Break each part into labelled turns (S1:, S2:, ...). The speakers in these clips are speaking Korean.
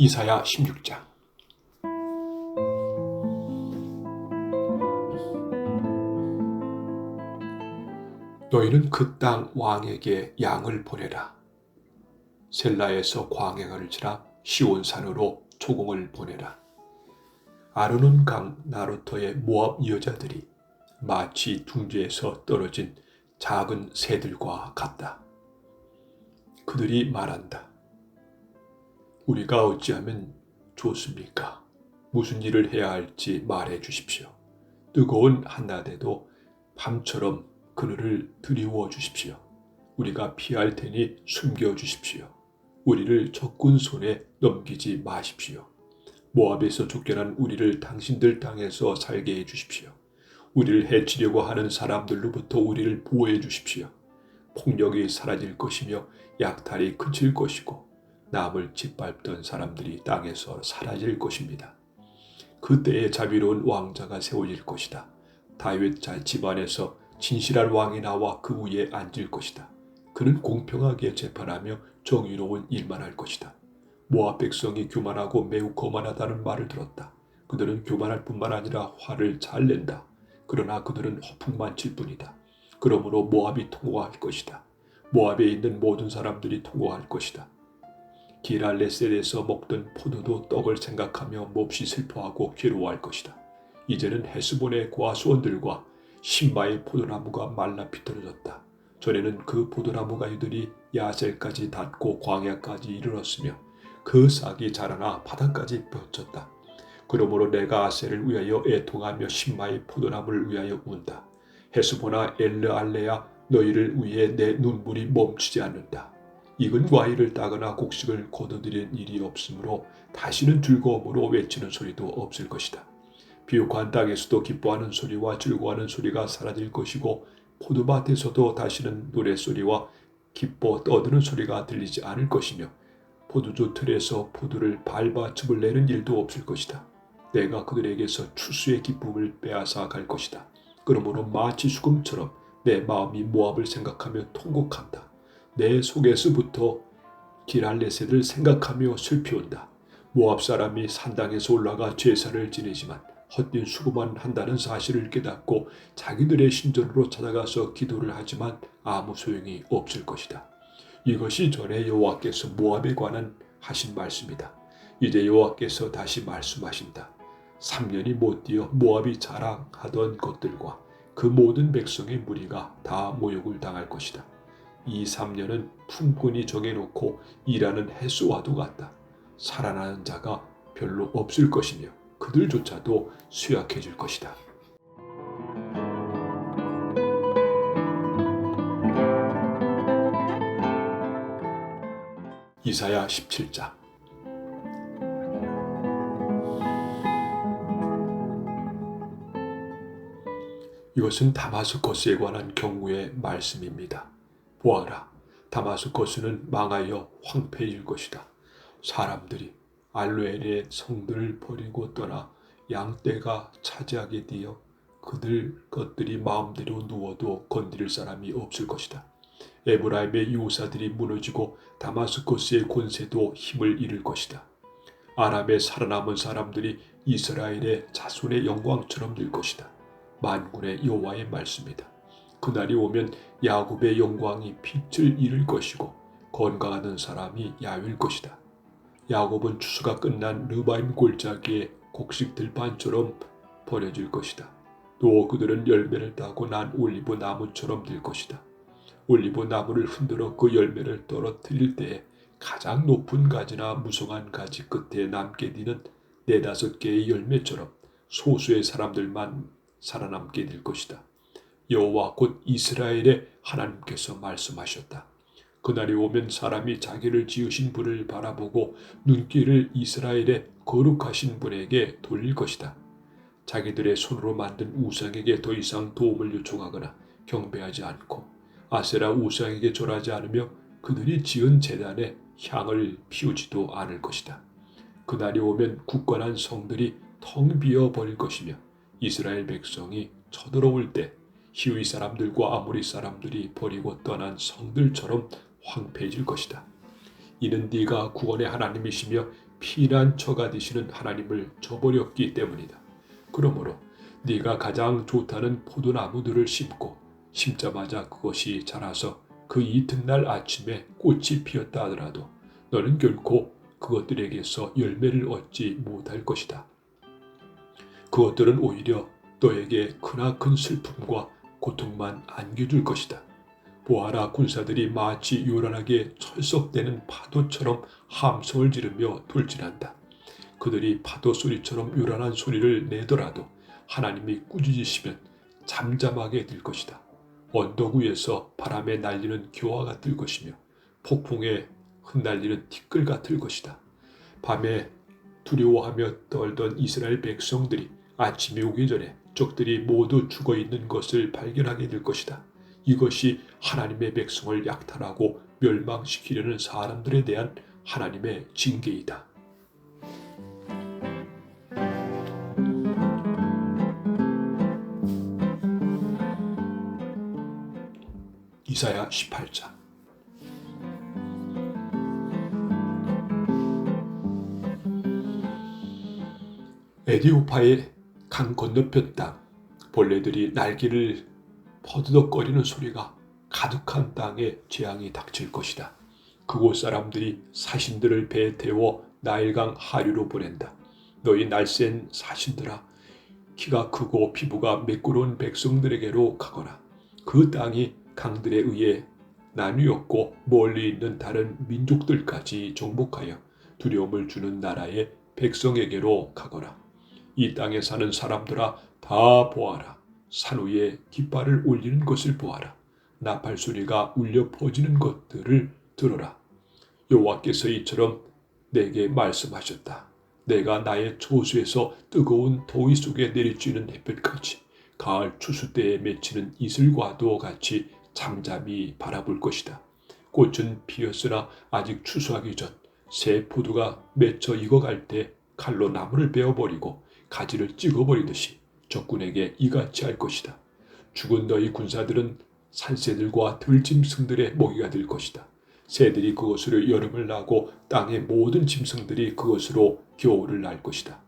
S1: 이사야 16장 너희는 그 땅 왕에게 양을 보내라. 셀라에서 광행을 지나 시온산으로 초공을 보내라. 아르논 강 나루토의 모압 여자들이 마치 둥지에서 떨어진 작은 새들과 같다. 그들이 말한다. 우리가 어찌하면 좋습니까? 무슨 일을 해야 할지 말해 주십시오. 뜨거운 한낮에도 밤처럼 그늘을 드리워 주십시오. 우리가 피할 테니 숨겨 주십시오. 우리를 적군 손에 넘기지 마십시오. 모압에서 쫓겨난 우리를 당신들 땅에서 살게 해 주십시오. 우리를 해치려고 하는 사람들로부터 우리를 보호해 주십시오. 폭력이 사라질 것이며 약탈이 그칠 것이고 남을 짓밟던 사람들이 땅에서 사라질 것입니다. 그때에 자비로운 왕자가 세워질 것이다. 다윗 자 집안에서 진실한 왕이 나와 그 위에 앉을 것이다. 그는 공평하게 재판하며 정의로운 일만 할 것이다. 모압 백성이 교만하고 매우 거만하다는 말을 들었다. 그들은 교만할 뿐만 아니라 화를 잘 낸다. 그러나 그들은 허풍만 칠 뿐이다. 그러므로 모압이 통곡할 것이다. 모압에 있는 모든 사람들이 통곡할 것이다. 기랄레셀에서 먹던 포도도 떡을 생각하며 몹시 슬퍼하고 괴로워할 것이다. 이제는 헤스본의 고아수원들과 신바의 포도나무가 말라 비틀어졌다. 전에는 그 포도나무 가지들이 야셀까지 닿고 광야까지 이르렀으며 그 싹이 자라나 바닥까지 뻗쳤다. 그러므로 내가 아셀을 위하여 애통하며 신마의 포도나무를 위하여 운다. 헤스보나 엘르알레야 너희를 위해 내 눈물이 멈추지 않는다. 익은 과일을 따거나 곡식을 거둬들인 일이 없으므로 다시는 즐거움으로 외치는 소리도 없을 것이다. 비옥한 땅에서도 기뻐하는 소리와 즐거워하는 소리가 사라질 것이고 포도밭에서도 다시는 노랫소리와 기뻐 떠드는 소리가 들리지 않을 것이며 포도주 틀에서 포도를 밟아 즙을 내는 일도 없을 것이다. 내가 그들에게서 추수의 기쁨을 빼앗아 갈 것이다. 그러므로 마치 수금처럼 내 마음이 모압을 생각하며 통곡한다. 내 속에서부터 기랄레셋을 생각하며 슬피 온다. 모압 사람이 산당에서 올라가 제사를 지내지만 헛된 수고만 한다는 사실을 깨닫고 자기들의 신전으로 찾아가서 기도를 하지만 아무 소용이 없을 것이다. 이것이 전에 여호와께서 모압에 관한 하신 말씀이다. 이제 여호와께서 다시 말씀하신다. 3년이 못 뛰어 모압이 자랑하던 것들과 그 모든 백성의 무리가 다 모욕을 당할 것이다. 이 3년은 품꾼이 정해놓고 일하는 해수와도 같다. 살아나는 자가 별로 없을 것이며 그들조차도 쇠약해질 것이다. 이사야 17장 이것은 다마스커스에 관한 경우의 말씀입니다. 보아라, 다마스커스는 망하여 황폐해질 것이다. 사람들이 알루엘의 성들을 버리고 떠나 양떼가 차지하게 되어 그들 것들이 마음대로 누워도 건드릴 사람이 없을 것이다. 에브라임의 요사들이 무너지고 다마스커스의 권세도 힘을 잃을 것이다. 아람의 살아남은 사람들이 이스라엘의 자손의 영광처럼 될 것이다. 만군의 여호와의 말씀이다. 그날이 오면 야곱의 영광이 빛을 잃을 것이고 건강하는 사람이 야윌 것이다. 야곱은 추수가 끝난 르바임 골짜기에 곡식 들판처럼 버려질 것이다. 또 그들은 열매를 따고 난 올리브 나무처럼 될 것이다. 올리브 나무를 흔들어 그 열매를 떨어뜨릴 때에 가장 높은 가지나 무성한 가지 끝에 남게 되는 네다섯 개의 열매처럼 소수의 사람들만 살아남게 될 것이다. 여호와 곧 이스라엘의 하나님께서 말씀하셨다. 그날이 오면 사람이 자기를 지으신 분을 바라보고 눈길을 이스라엘의 거룩하신 분에게 돌릴 것이다. 자기들의 손으로 만든 우상에게 더 이상 도움을 요청하거나 경배하지 않고 아세라 우상에게 절하지 않으며 그들이 지은 재단에 향을 피우지도 않을 것이다. 그날이 오면 굳건한 성들이 텅 비어 버릴 것이며 이스라엘 백성이 쳐들어올 때 히위 사람들과 아모리 사람들이 버리고 떠난 성들처럼 황폐해질 것이다. 이는 네가 구원의 하나님이시며 피난처가 되시는 하나님을 저버렸기 때문이다. 그러므로 네가 가장 좋다는 포도나무들을 심고 심자마자 그것이 자라서 그 이튿날 아침에 꽃이 피었다 하더라도 너는 결코 그것들에게서 열매를 얻지 못할 것이다. 그것들은 오히려 너에게 크나큰 슬픔과 고통만 안겨줄 것이다. 보아라 군사들이 마치 요란하게 철썩대는 파도처럼 함성을 지르며 돌진한다. 그들이 파도 소리처럼 요란한 소리를 내더라도 하나님이 꾸짖으시면 잠잠하게 될 것이다. 언덕 위에서 바람에 날리는 교화 같을 것이며 폭풍에 흩날리는 티끌 같을 것이다. 밤에 두려워하며 떨던 이스라엘 백성들이 아침이 오기 전에 적들이 모두 죽어 있는 것을 발견하게 될 것이다. 이것이 하나님의 백성을 약탈하고 멸망시키려는 사람들에 대한 하나님의 징계이다. 이사야 18장 에디오파의 강 건너편 땅 벌레들이 날개를 퍼드덕거리는 소리가 가득한 땅에 재앙이 닥칠 것이다. 그곳 사람들이 사신들을 배에 태워 나일강 하류로 보낸다. 너희 날쌘 사신들아 키가 크고 피부가 매끄러운 백성들에게로 가거라. 그 땅이 강들에 의해 나뉘었고 멀리 있는 다른 민족들까지 정복하여 두려움을 주는 나라의 백성에게로 가거라. 이 땅에 사는 사람들아 다 보아라. 산 위에 깃발을 올리는 것을 보아라. 나팔 소리가 울려 퍼지는 것들을 들어라. 여호와께서 이처럼 내게 말씀하셨다. 내가 나의 초수에서 뜨거운 더위 속에 내리쬐는 햇볕같이 가을 추수 때에 맺히는 이슬과도 같이 잠잠히 바라볼 것이다. 꽃은 피었으나 아직 추수하기 전 새 포도가 맺혀 익어갈 때 칼로 나무를 베어버리고 가지를 찍어버리듯이 적군에게 이같이 할 것이다. 죽은 너희 군사들은 산새들과 들짐승들의 먹이가 될 것이다. 새들이 그것으로 여름을 나고 땅의 모든 짐승들이 그것으로 겨울을 날 것이다.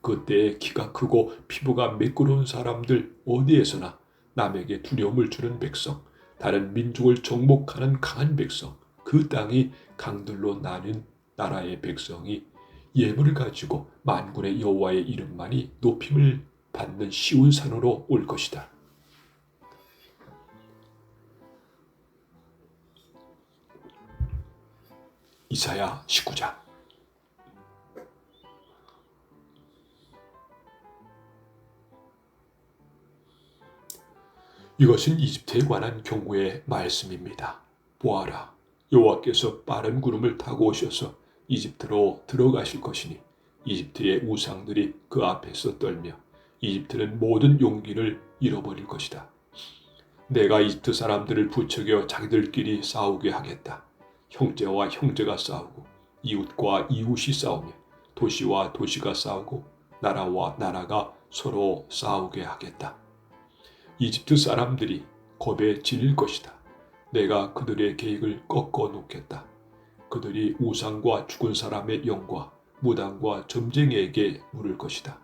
S1: 그때에 키가 크고 피부가 매끄러운 사람들 어디에서나 남에게 두려움을 주는 백성, 다른 민족을 정복하는 강한 백성, 그 땅이 강들로 나는 나라의 백성이 예물을 가지고 만군의 여호와의 이름만이 높임을 받는 쉬운 산으로 올 것이다. 이사야 19장 이것은 이집트에 관한 경고의 말씀입니다. 보아라, 여호와께서 빠른 구름을 타고 오셔서 이집트로 들어가실 것이니 이집트의 우상들이 그 앞에서 떨며 이집트는 모든 용기를 잃어버릴 것이다. 내가 이집트 사람들을 부추겨 자기들끼리 싸우게 하겠다. 형제와 형제가 싸우고 이웃과 이웃이 싸우며 도시와 도시가 싸우고 나라와 나라가 서로 싸우게 하겠다. 이집트 사람들이 겁에 질릴 것이다. 내가 그들의 계획을 꺾어 놓겠다. 그들이 우상과 죽은 사람의 영과 무당과 점쟁이에게 물을 것이다.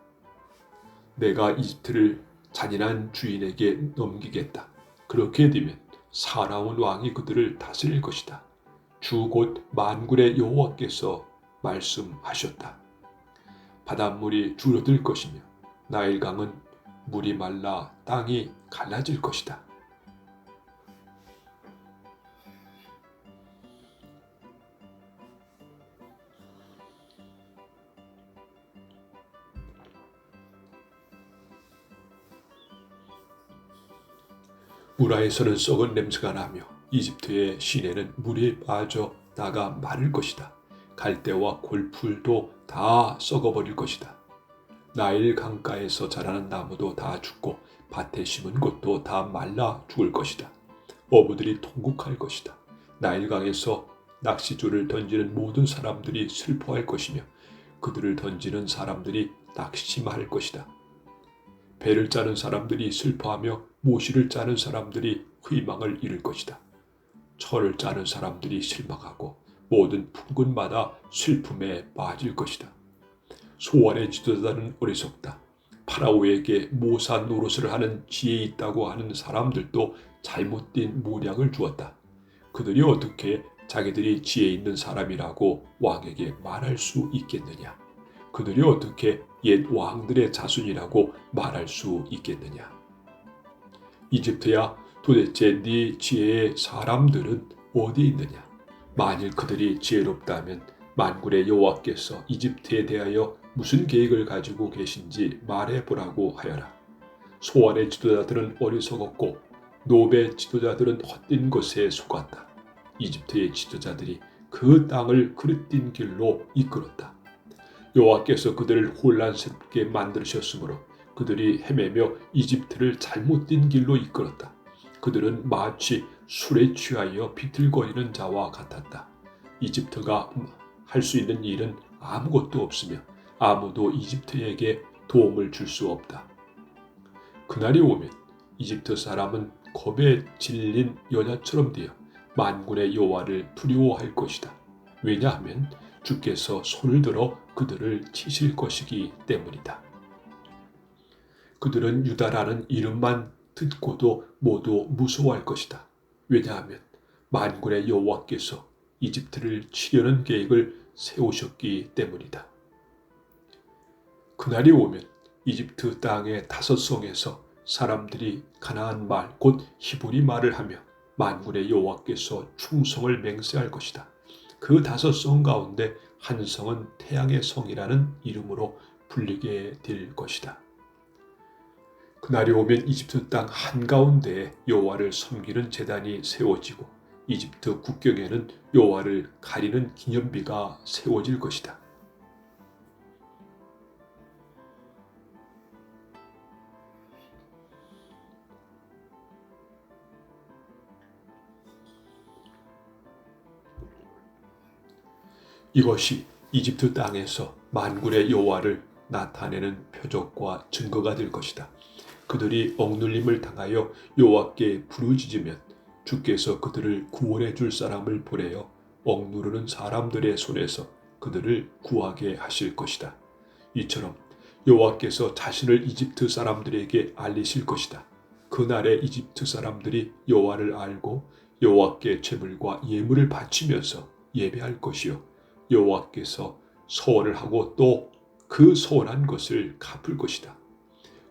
S1: 내가 이집트를 잔인한 주인에게 넘기겠다. 그렇게 되면 사나운 왕이 그들을 다스릴 것이다. 주 곧 만군의 여호와께서 말씀하셨다. 바닷물이 줄어들 것이며 나일강은 물이 말라 땅이 갈라질 것이다. 우라에서는 썩은 냄새가 나며 이집트의 시내는 물이 빠져 나가 마를 것이다. 갈대와 골풀도 다 썩어버릴 것이다. 나일 강가에서 자라는 나무도 다 죽고 밭에 심은 것도 다 말라 죽을 것이다. 어부들이 통곡할 것이다. 나일강에서 낚시줄을 던지는 모든 사람들이 슬퍼할 것이며 그들을 던지는 사람들이 낙심할 것이다. 배를 짜는 사람들이 슬퍼하며 모시를 짜는 사람들이 희망을 잃을 것이다. 철을 짜는 사람들이 실망하고 모든 품꾼마다 슬픔에 빠질 것이다. 소원의 지도자는 어리석다. 파라오에게 모사 노릇을 하는 지혜 있다고 하는 사람들도 잘못된 모략을 주었다. 그들이 어떻게 자기들이 지혜 있는 사람이라고 왕에게 말할 수 있겠느냐? 그들이 어떻게 옛 왕들의 자손이라고 말할 수 있겠느냐? 이집트야 도대체 네 지혜의 사람들은 어디 있느냐? 만일 그들이 지혜롭다면 만군의 여호와께서 이집트에 대하여 무슨 계획을 가지고 계신지 말해 보라고 하여라. 소환의 지도자들은 어리석었고 노베 지도자들은 헛된 것에 속았다. 이집트의 지도자들이 그 땅을 그릇된 길로 이끌었다. 여호와께서 그들을 혼란스럽게 만드셨으므로 그들이 헤매며 이집트를 잘못된 길로 이끌었다. 그들은 마치 술에 취하여 비틀거리는 자와 같았다. 이집트가 할 수 있는 일은 아무것도 없으며 아무도 이집트에게 도움을 줄 수 없다. 그날이 오면 이집트 사람은 겁에 질린 여자처럼 되어 만군의 여호와를 두려워할 것이다. 왜냐하면 주께서 손을 들어 그들을 치실 것이기 때문이다. 그들은 유다라는 이름만 듣고도 모두 무서워할 것이다. 왜냐하면 만군의 여호와께서 이집트를 치려는 계획을 세우셨기 때문이다. 그날이 오면 이집트 땅의 다섯 성에서 사람들이 가나안 말 곧 히브리 말을 하며 만군의 여호와께서 충성을 맹세할 것이다. 그 다섯 성 가운데 한 성은 태양의 성이라는 이름으로 불리게 될 것이다. 그날이 오면 이집트 땅 한가운데에 여호와를 섬기는 제단이 세워지고 이집트 국경에는 여호와를 가리는 기념비가 세워질 것이다. 이것이 이집트 땅에서 만군의 여호와를 나타내는 표적과 증거가 될 것이다. 그들이 억눌림을 당하여 여호와께 부르짖으면 주께서 그들을 구원해 줄 사람을 보내어 억누르는 사람들의 손에서 그들을 구하게 하실 것이다. 이처럼 여호와께서 자신을 이집트 사람들에게 알리실 것이다. 그날에 이집트 사람들이 여호와를 알고 여호와께 제물과 예물을 바치면서 예배할 것이요 여호와께서 소원을 하고 또 그 소원한 것을 갚을 것이다.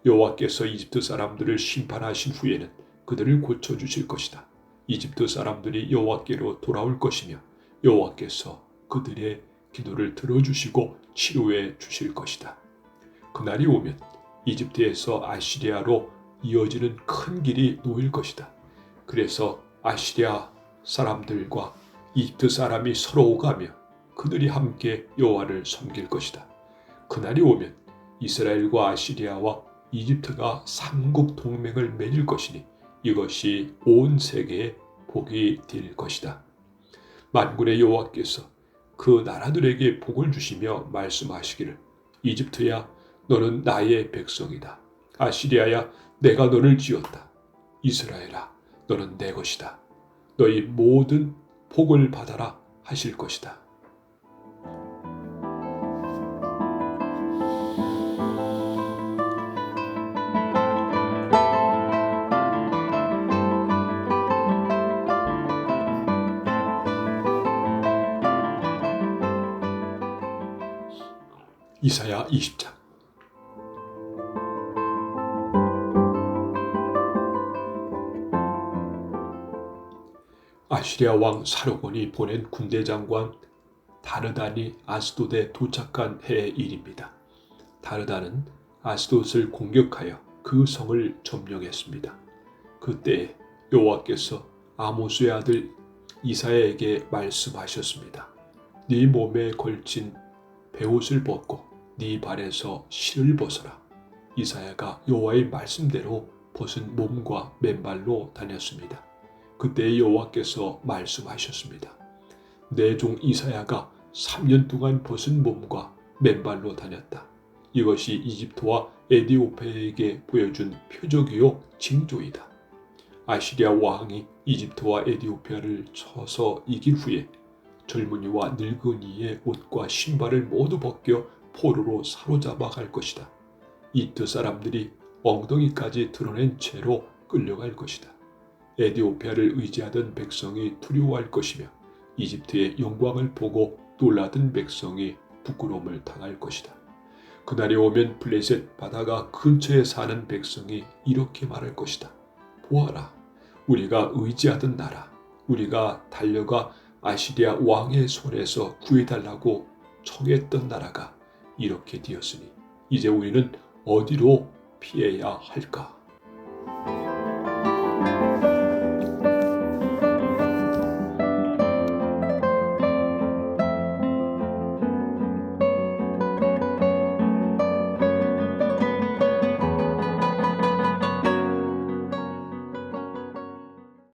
S1: 여호와께서 이집트 사람들을 심판하신 후에는 그들을 고쳐 주실 것이다. 이집트 사람들이 여호와께로 돌아올 것이며 여호와께서 그들의 기도를 들어주시고 치료해 주실 것이다. 그날이 오면 이집트에서 아시리아로 이어지는 큰 길이 놓일 것이다. 그래서 아시리아 사람들과 이집트 사람이 서로 오가며 그들이 함께 여호와를 섬길 것이다. 그날이 오면 이스라엘과 아시리아와 이집트가 삼국 동맹을 맺을 것이니 이것이 온 세계에 복이 될 것이다. 만군의 여호와께서 그 나라들에게 복을 주시며 말씀하시기를 이집트야 너는 나의 백성이다. 아시리아야 내가 너를 지었다. 이스라엘아 너는 내 것이다. 너희 모든 복을 받아라 하실 것이다. 이사야 20장 아시리아 왕 사르곤이 보낸 군대 장관 다르단이 아스돗에 도착한 해의 일입니다. 다르단은 아스돗을 공격하여 그 성을 점령했습니다. 그때 여호와께서 아모스의 아들 이사야에게 말씀하셨습니다. 네 몸에 걸친 베옷을 벗고 네 발에서 실을 벗어라. 이사야가 여호와의 말씀대로 벗은 몸과 맨발로 다녔습니다. 그때 여호와께서 말씀하셨습니다. 내 종 이사야가 3년 동안 벗은 몸과 맨발로 다녔다. 이것이 이집트와 에디오페에게 보여준 표적이요 징조이다. 아시리아 왕이 이집트와 에디오피아를 쳐서 이긴 후에 젊은이와 늙은이의 옷과 신발을 모두 벗겨 포로로 사로잡아 갈 것이다. 이트 사람들이 엉덩이까지 드러낸 채로 끌려갈 것이다. 에디오피아를 의지하던 백성이 두려워할 것이며 이집트의 영광을 보고 놀라던 백성이 부끄러움을 당할 것이다. 그날이 오면 블레셋 바다가 근처에 사는 백성이 이렇게 말할 것이다. 보아라, 우리가 의지하던 나라, 우리가 달려가 아시리아 왕의 손에서 구해달라고 청했던 나라가 이렇게 되었으니 이제 우리는 어디로 피해야 할까?